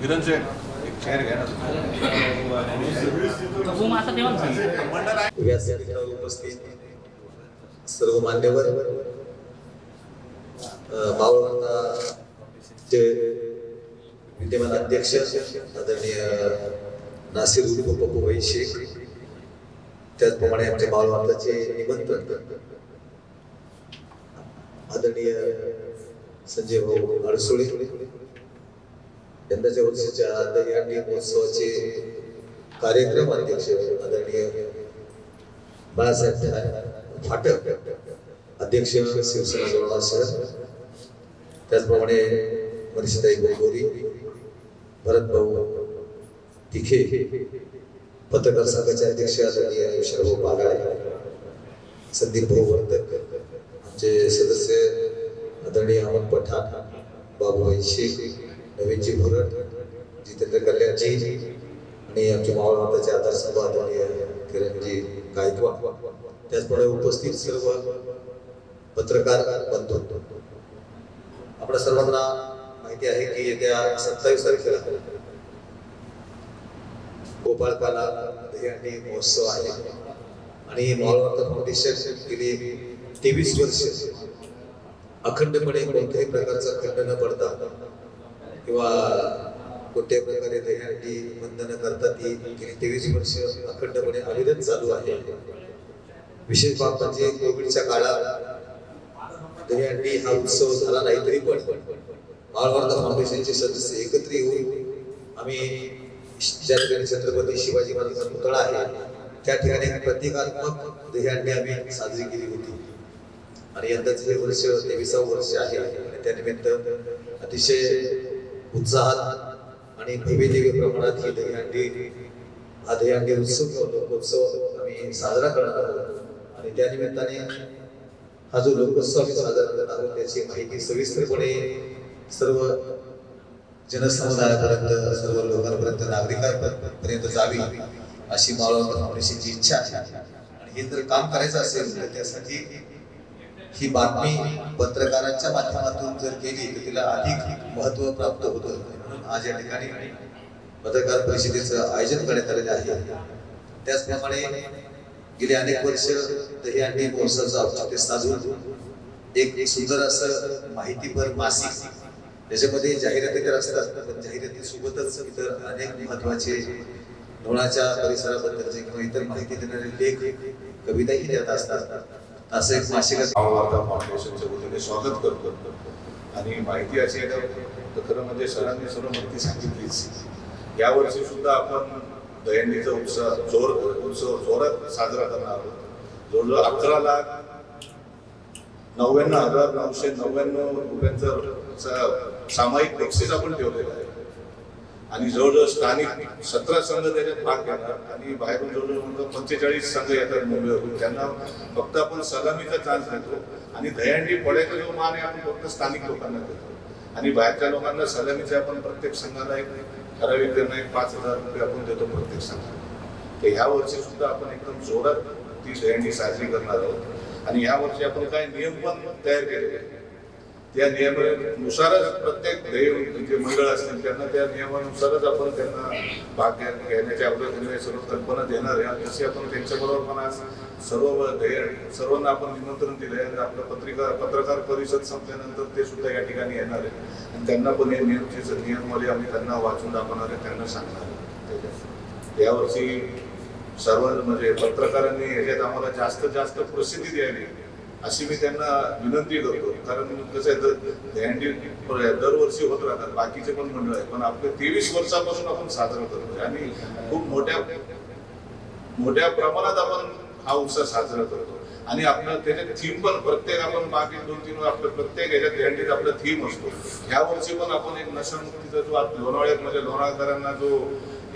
किरणचे उपस्थित सर्व मान्यवर अ, मावळवंताचे विद्यमान अध्यक्ष आदरणीय नासिर उर्फ पप्पू भाई शेख त्याचप्रमाणे आमचे मावळवंताचे निमंत्रण आदरणीय संजय भाऊ अडसुळे यंदाच्या वर्षीच्या दहीहंडी महोत्सवाचे कार्यक्रम अध्यक्ष आदरणीय बाळासाहेब फाटक अध्यक्ष शिवसेना जोडणार सर त्याचप्रमाणे मनीषाताई गोगोरी भरत भाऊ तिखे पत्रकार संघाचे अध्यक्ष आदरणीय विशालभाऊ बागाळे संदीप भाऊ वर्तक आमचे सदस्य आदरणीय अमन पठाण बाबूभाई शेख नवीनजी भुरट जितेंद्र कल्याणजी आणि आमचे मावळ माताचे आधारस्तंभ आदरणीय किरणजी गायकवाड. त्याचप्रमाणे उपस्थित सर्व पत्रकार बंधू. आपल्या सर्वांना माहिती आहे की येत्या सत्तावीस तारखेला गोपाळकाला दहीहंडी महोत्सव आहे. आणि मावळवार्ता फाउंडेशन गेली तेवीस वर्ष अखंडपणे कोणत्याही प्रकारचा खंड न पडता किंवा कोणत्याही प्रकारे दहीहंडी बंधनं करतात ती गेली तेवीस वर्ष अखंडपणे आवेदन चालू आहे. विशेष बाब म्हणजे कोविडच्या काळात दहीहंडी हा उत्सव झाला नाही तरी पण माळवार्ता फाउंडेशनचे सदस्य एकत्र येऊन आम्ही ज्या ठिकाणी छत्रपती शिवाजी महाराजांचा पुतळा आहे त्या ठिकाणी प्रतिकात्मक दहीहंडी आम्ही साजरी केली होती. आणि यंदाचं हे वर्ष तेविसावं वर्ष आहे. आणि त्यानिमित्त अतिशय उत्साहात आणि भव्य दिव्य प्रमाणात ही दहीहंडी हा दहीहंडी उत्सव किंवा लोकोत्सव आम्ही साजरा करणार आहोत. आणि त्या निमित्ताने हा जो लोकोत्सव आम्ही साजरा करत आहोत त्याची माहिती सविस्तरपणे सर्व जनसमुदायापर्यंत सर्व लोकांपर्यंत नागरिकांपर्यंत जावी अशी मावळवंत फाउंडेशनची इच्छा आहे. आणि हे जर काम करायचं असेल तर त्यासाठी ही बातमी पत्रकारांच्या माध्यमातून जर केली तर तिला अधिक महत्त्व प्राप्त होतं. म्हणून आज या ठिकाणी पत्रकार परिषदेचं आयोजन करण्यात आलेलं आहे. त्याचप्रमाणे गेली अनेक वर्ष दही महोत्सवाचं औचित्य साधून एक सुंदर असं माहितीपर मासिक त्याच्यामध्ये जाहिराती तर असतात पण जाहिराती सोबतच इतर अनेक महत्त्वाचे लोणाच्या परिसराबद्दलचे किंवा इतर माहिती देणारे लेख कविताही त्यात असतात. असं एक मासिक फाउंडेशनच्या वतीने स्वागत करतो आणि माहिती अशी आहे तर खरं म्हणजे सरांनी सर्व माहिती सांगितलीच. यावर्षी सुद्धा आपण दहीहंडीचा उत्सव जोर उत्सव जोरात साजरा करणार आहोत. जवळजवळ अकरा लाख नव्याण्णव हजार नऊशे नव्याण्णव रुपयांचा सामायिक बक्षीस आपण ठेवलेला आहे. आणि जवळजवळ स्थानिक सतरा संघ त्याच्यात भाग घेणार. आणि बाहेरून जवळजवळ पंचेचाळीस संघ येतात मुंबईवरून. त्यांना फक्त आपण सलामीचा चान्स देतो. आणि दह्यांडी पडायचा जो मान आहे आपण फक्त स्थानिक लोकांना देतो. आणि बाहेरच्या लोकांना सलामीचे आपण प्रत्येक संघाला एक ठराविक त्यांना एक पाच हजार रुपये आपण देतो प्रत्येक संघाला. तर ह्या वर्षी सुद्धा आपण एकदम जोरात ती दह्यांडी साजरी करणार आहोत. आणि ह्या वर्षी आपण काय नियम पण तयार केलेले आहेत. त्या नियमानुसारच प्रत्येक ध्येय जे मंडळ असतील त्यांना त्या नियमानुसारच आपण त्यांना भाग घेण्याच्या घेण्याची सर्व कल्पना देणार आहे. आणि तशी आपण त्यांच्याबरोबर पण आज सर्व ध्येय सर्वांना आपण निमंत्रण दिलं आहे आपलं पत्रिका पत्रकार परिषद संपल्यानंतर ते सुद्धा या ठिकाणी येणार आहे. आणि त्यांना पण हे नियमचे नियमावली आम्ही त्यांना वाचून दाखवणार आहे त्यांना सांगणार आहे. यावर्षी सर्व म्हणजे पत्रकारांनी ह्याच्यात आम्हाला जास्त जास्त प्रसिद्धी द्यावी अशी मी त्यांना विनंती करतो. कारण कसं आहे दरवर्षी होत राहतात. बाकीचे पण मंडळ आहे पण आपले तेवीस वर्षापासून आपण साजरा करतोय. आणि खूप मोठ्या मोठ्या प्रमाणात आपण हा उत्सव साजरा करतो आणि आपलं त्याच्यात थीम पण प्रत्येक आपण मागील दोन तीन आपलं प्रत्येक ह्याच्यात दहीहंडीत आपला थीम असतो. ह्या वर्षी पण आपण एक नशामुक्तीचा जो आज लोणावळ्यात म्हणजे लोणावळकरांना जो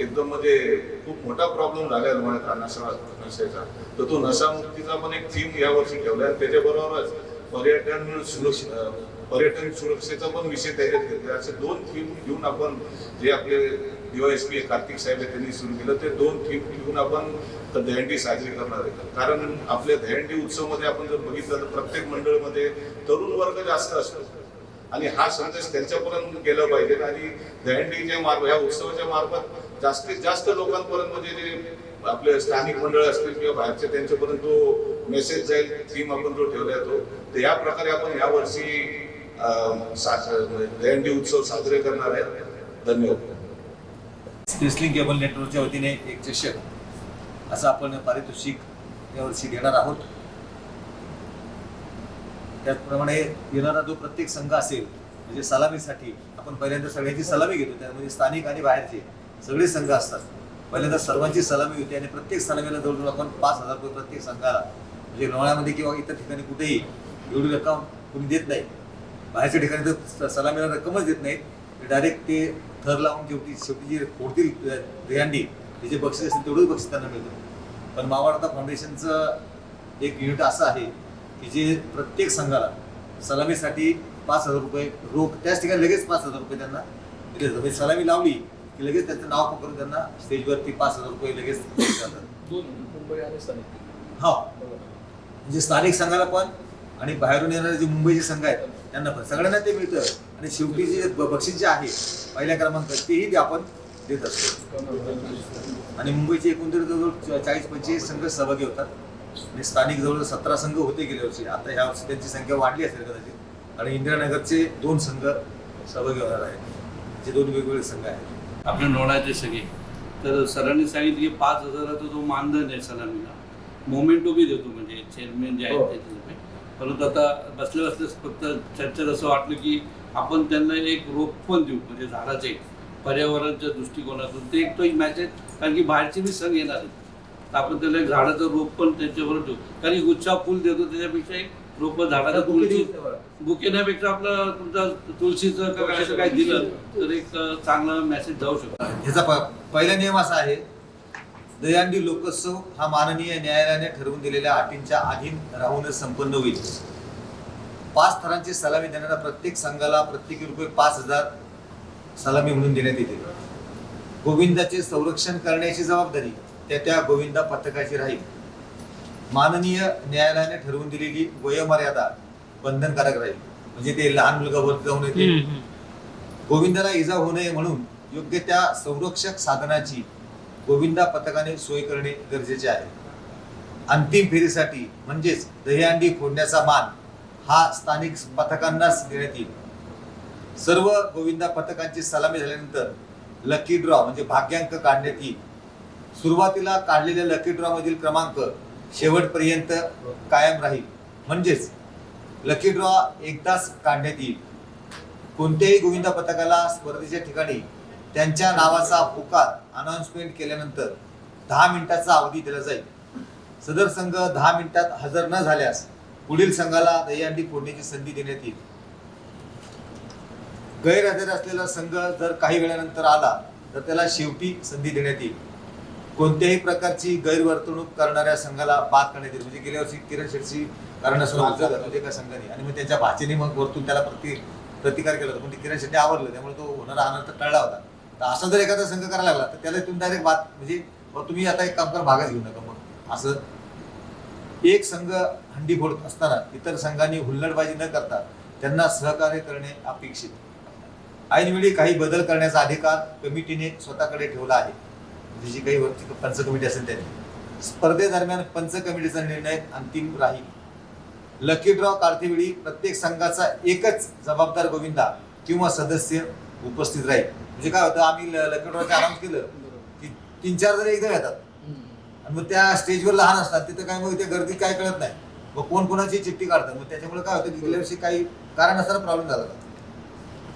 एकदम म्हणजे खूप मोठा प्रॉब्लेम झाला आहे रुग्णाचा नशा नशेचा तर तो नशामुक्तीचा पण एक थीम या वर्षी ठेवलाय त्याच्याबरोबरच पर्यटन सुरक्षा पर्यटन सुरक्षेचा पण विषय त्याच्यात घेतला असे दोन थीम घेऊन आपण जे आपले डीवायएसपी कार्तिक साहेब त्यांनी सुरू केलं. ते दोन थीम घेऊन आपण दहंडी साजरी करणार आहे. कारण आपल्या दहंडी उत्सवमध्ये आपण जर बघितलं तर प्रत्येक मंडळमध्ये तरुण वर्ग जास्त असतो. आणि हा संदेश त्यांच्यापर्यंत गेला पाहिजे आणि दहंडीच्या मार्फत या उत्सवाच्या मार्फत जास्तीत जास्त लोकांपर्यंत म्हणजे जे आपले स्थानिक मंडळ असतील किंवा बाहेरचे त्यांच्यापर्यंत तो मेसेज जाईल थीम आपण जो ठेवला तो. तर या प्रकारे आपण यावर्षी अं, दहंडी उत्सव साजरे करणार आहेत. धन्यवाद. स्पेसलिंग केबल नेटवर्कच्या वतीने एक चषक असं आपण पारितोषिक यावर्षी घेणार आहोत. त्याचप्रमाणे येणारा जो प्रत्येक संघ असेल म्हणजे सलामीसाठी आपण पहिल्यांदा सगळ्यांची सलामी घेतो त्यामध्ये स्थानिक आणि बाहेरचे सगळे संघ असतात. पहिल्यांदा सर्वांची सलामी होती आणि प्रत्येक सलामीला जवळजवळ आपण पाच हजार रुपये प्रत्येक संघाला म्हणजे लोणाळ्यामध्ये किंवा इतर ठिकाणी कुठेही एवढी रक्कम कुणी देत नाही. बाहेरच्या ठिकाणी तर स- सलामीला रक्कमच देत नाहीत. डायरेक्ट ते थर लावून शेवटी शेवटी जे फोडतील दहीहंडी ते जे बक्षीस असेल तेवढंच बक्षीस त्यांना मिळतं. पण मावाडता फाउंडेशनचं एक युनिट असं आहे की जे प्रत्येक संघाला सलामीसाठी पाच हजार रुपये रोख त्याच ठिकाणी लगेच पाच हजार रुपये त्यांना दिले जातात. म्हणजे सलामी लावली की लगेच त्यांचं नाव पकडून त्यांना स्टेजवरती पाच हजार रुपये लगेच दिले जातात. दोन मुंबई आणि स्थानिक. हा. म्हणजे स्थानिक संघाला पण आणि बाहेरून येणारे जे मुंबईचे संघ आहेत त्यांना पण. सगळ्यांना ते मिळतं. आणि शेवटी जे बक्षीस जे आहे पहिल्या क्रमांक तेही ते आपण देत असतो. आणि मुंबईचे एकंदरीत जवळजवळ चाळीस पंचेचाळीस संघ सहभागी होतात. आणि स्थानिक जवळ सतरा संघ होते गेल्या वर्षी. आता ह्या वर्षी त्यांची संख्या वाढली असेल कदाचित. आणि इंदिरानगरचे दोन संघ सहभागी होणार आहेत. जे दोन वेगवेगळे संघ आहेत. आपल्या नोडाचे सगळे. तर सरांनी सांगितलं की पाच हजाराचा जो मानधन आहे सरांना मोमेंटो बी देतो म्हणजे चेअरमॅन जे आहेत त्याच्यातर्फे परंतु आता बसल्या बसल्यास फक्त चर्चेत असं वाटलं की आपण त्यांना एक रोप पण देऊ म्हणजे झाडाचे पर्यावरणाच्या दृष्टिकोनातून. ते एक तो एक मॅसेज कारण की बाहेरचे बी सण येणार आहेत आपण त्याला एक झाडाचं रोप पण त्यांच्याबरोबर देऊ कारण गुच्छा फुल देतो त्याच्यापेक्षा एक रोप झाडाचं तुळशी बुकेण्यापेक्षा आपलं तुमचं तुळशीचं का काय दिलं तर एक चांगला मेसेज जाऊ शकतो. ह्याचा पहिला नियम असा आहे दहीहंडी लोकोत्सव हा माननीय न्यायालयाने ठरवून दिलेल्या अटींच्या अधीन राहूनच संपन्न होईल. पाच थरांची सलामी देणाऱ्या प्रत्येक संघाला प्रत्येकी रुपये पाच हजार सलामी म्हणून देण्यात येते गोविंदाचे संरक्षण करण्याची जबाबदारी त्या त्या गोविंदा पथकाची राहील. माननीय न्यायालयाने ठरवून दिलेली वयोमर्यादा बंधनकारक राहील. म्हणजे ते लहान मुलगा वर जाऊन येते गोविंदाला इजा होऊ नये म्हणून योग्य त्या संरक्षक साधनाची गोविंदा पथकाने सोय करणे गरजेचे आहे. अंतिम फेरीसाठी म्हणजेच दहीहंडी फोडण्याचा मान हा स्थानिक पथकांनाच देण्यात येईल. सर्व गोविंदा पथकांची सलामी झाल्यानंतर लकी ड्रॉ म्हणजे भाग्यांक काढण्यात येईल. सुरुवातीला काढलेल्या लकी ड्रॉ मधील क्रमांक शेवटपर्यंत कायम राहील. म्हणजेच लकी ड्रॉ एकदाच काढण्यात येईल. कोणत्याही गोविंदा पथकाला स्पर्धेच्या ठिकाणी त्यांच्या नावाचा पुकार अनाउन्समेंट केल्यानंतर दहा मिनिटाचा अवधी दिला जाईल. सदर संघ दहा मिनिटात हजर न झाल्यास पुढील संघाला दहीहंडी फोडण्याची संधी देण्यात येईल. गैरहजर असलेला संघ जर काही वेळानंतर आला तर त्याला शेवटी संधी देण्यात येईल. कोणत्याही प्रकारची गैरवर्तणूक करणाऱ्या संघाला बाद करण्यात येईल. म्हणजे गेल्या वर्षी किरण शेट्टी घातलं एका संघाने. आणि मग त्यांच्या भाचेने मग वरतून त्याला प्रति प्रतिकार केला होता. पण किरण शेट्टी आवरलं. त्यामुळे तो होणारा अनर्थ टळला होता. तर असा जर एखादा संघ करायला लागला तर त्याला तुम्ही डायरेक्ट बाद म्हणजे तुम्ही आता एक काम कर भागच घेऊ नका मग असं एक संघ हंडी फोडत असताना इतर संघांनी हुल्लडबाजी न करता त्यांना सहकार्य करणे अपेक्षित ऐनवेळी काही बदल करण्याचा अधिकार कमिटीने स्वतःकडे ठेवला आहे. जी काही वरची पंच कमिटी असेल त्यांनी. स्पर्धेदरम्यान पंच कमिटीचा निर्णय अंतिम राहील. लकी ड्रॉ काढतेवेळी प्रत्येक संघाचा एकच जबाबदार गोविंदा किंवा सदस्य उपस्थित राहील. म्हणजे काय होतं आम्ही लकी ड्रॉचे आराम केलं की तीन चार जण एकदम येतात. आणि मग त्या स्टेजवर लहान असतात तिथं काय मग ते गर्दी काय कळत नाही. मग कोण कोणाची चिठ्ठी काढतात? मग त्याच्यामुळे काय होतं गेल्या वर्षी काही कारण असताना प्रॉब्लेम झाला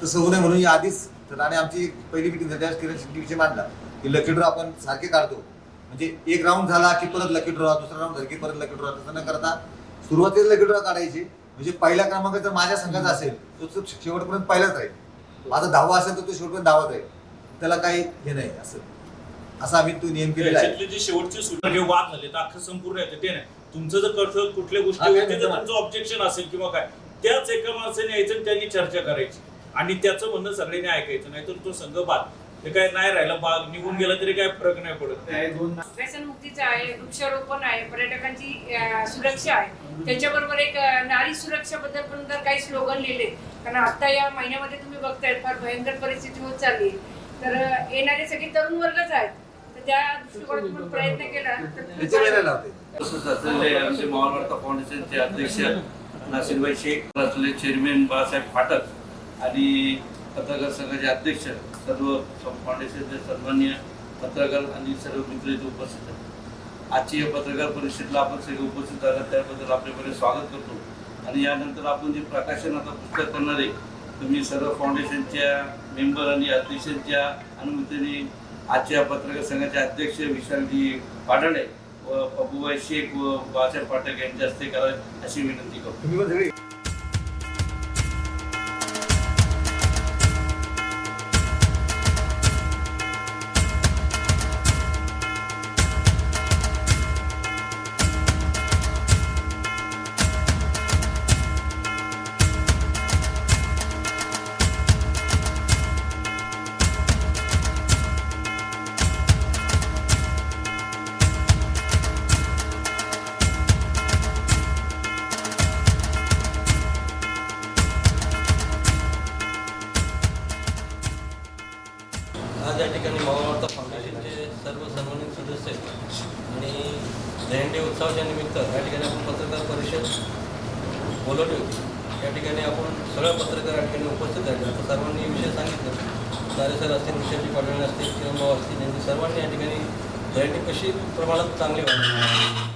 तसं होऊ नये म्हणून या आधीच तर आणि आमची पहिली मिटिंग झाली त्यावेळेस किरण विषय मांडला. की लकी ड्रॉ आपण सारखे काढतो. म्हणजे एक राऊंड झाला की परत लकी ड्रॉ दुसरा राऊंड झाला की परत लकी ड्रॉ तसं न करता सुरुवातीला लकी ड्रॉ काढायची. म्हणजे पहिला क्रमांक जर माझ्या संघाचा असेल तर तो शेवटपर्यंत पहिलाच राहील. माझा दहावा असेल तर तो शेवटपर्यंत दहावाच राहील. त्याला काही हे नाही असं. असं आम्ही तो नियम केलेला आहे. त्याच्यातली जी शेवटची सूट जे वाद झाले तर अख्खं संपूर्ण येते ते नाही. तुमचं जर कर्तव्य कुठल्या हा, गोष्टी तर म्हणतो तुमचं ऑब्जेक्शन असेल किंवा काय त्याच एका माणसाने यायचं आणि त्यांनी चर्चा करायची. आणि त्याचं म्हणणं सगळ्यांनी ऐकायचं नाहीतर तो संघ बाद. ते काय नाही राहिला बाग निघून गेला तरी काय फरक नाही पडत. व्यसनमुक्तीचं आहे वृक्षारोपण आहे पर्यटकांची सुरक्षा आहे. त्याच्याबरोबर एक नारी सुरक्षाबद्दल पण जर काही स्लोगन लिहिले कारण आता या महिन्यामध्ये तुम्ही बघताय फार भयंकर परिस्थिती होत चालली तर येणारे सगळे तरुण वर्गच आहेत. तर त्या दृष्टिकोनातून प्रयत्न केला तर आमचे मावळवार्ता फाउंडेशनचे अध्यक्ष नासिरभाई शेख असलेले चेअरमॅन बाळासाहेब फाटक आणि पत्रकार संघाचे अध्यक्ष सर्व फाउंडेशनचे सन्मान्य पत्रकार आणि सर्व मित्र इथे उपस्थित आहेत. आजची या पत्रकार परिषदेला आपण सगळे उपस्थित झाला त्याबद्दल आपले बरे स्वागत करतो. आणि यानंतर आपण जे प्रकाशन आता पुस्तक करणार आहे तुम्ही सर्व फाउंडेशनच्या मेंबर आणि अध्यक्षांच्या अनुमतीने आजच्या पत्रकार संघाचे अध्यक्ष विशालजी पाडळे व पबुबाई शेख व बाळासाहेब पाटक यांच्या हस्ते करावे अशी विनंती करतो. ठिकाणी मावळवार्ता फाउंडेशनचे सर्व सन्मानित सदस्य आहेत. आणि जयंती उत्सवाच्या निमित्त या ठिकाणी आपण पत्रकार परिषद बोलवली होती. या ठिकाणी आपण सगळ्या पत्रकार या ठिकाणी उपस्थित राहिले आता सर्वांनी विषय सांगितलं. सारे सर असतील विषयाची पाडवणे असतील किरण भाऊ असतील यांनी सर्वांनी या ठिकाणी दहीहंडी कशी प्रमाणात चांगली व्हावी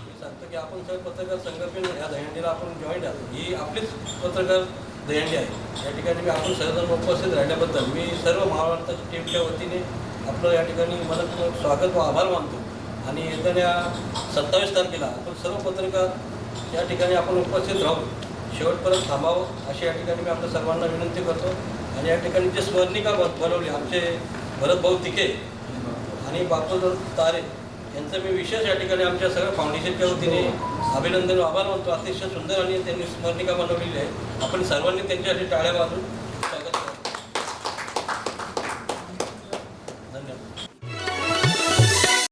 मी सांगतो की आपण सगळे पत्रकार संघटन या दहीहंडीला आपण जॉईंट आहोत. ही आपलीच पत्रकार दहीहंडी आहे. या ठिकाणी मी आपण सर्वजण उपस्थित राहिल्याबद्दल मी सर्व महाराष्ट्राच्या टीमच्या वतीने आपलं या ठिकाणी मनात स्वागत व आभार मानतो. आणि येत्या सत्तावीस तारखेला आपण सर्व पत्रकार या ठिकाणी आपण उपस्थित राहू. शेवटपर्यंत थांबावं अशी या ठिकाणी मी आपल्या सर्वांना विनंती करतो. आणि या ठिकाणी जे स्मरणिका बनवली आमचे भरत भाऊ तिके आणि बापूराव तारे यांचं मी विशेष या ठिकाणी आमच्या सगळ्या फाउंडेशनच्या वतीने अभिनंदन आभार मानतो. अतिशय सुंदर आणि त्यांनी स्मरणिका बनवलेली आहे. आपण सर्वांनी त्यांच्यासाठी टाळ्या वाजून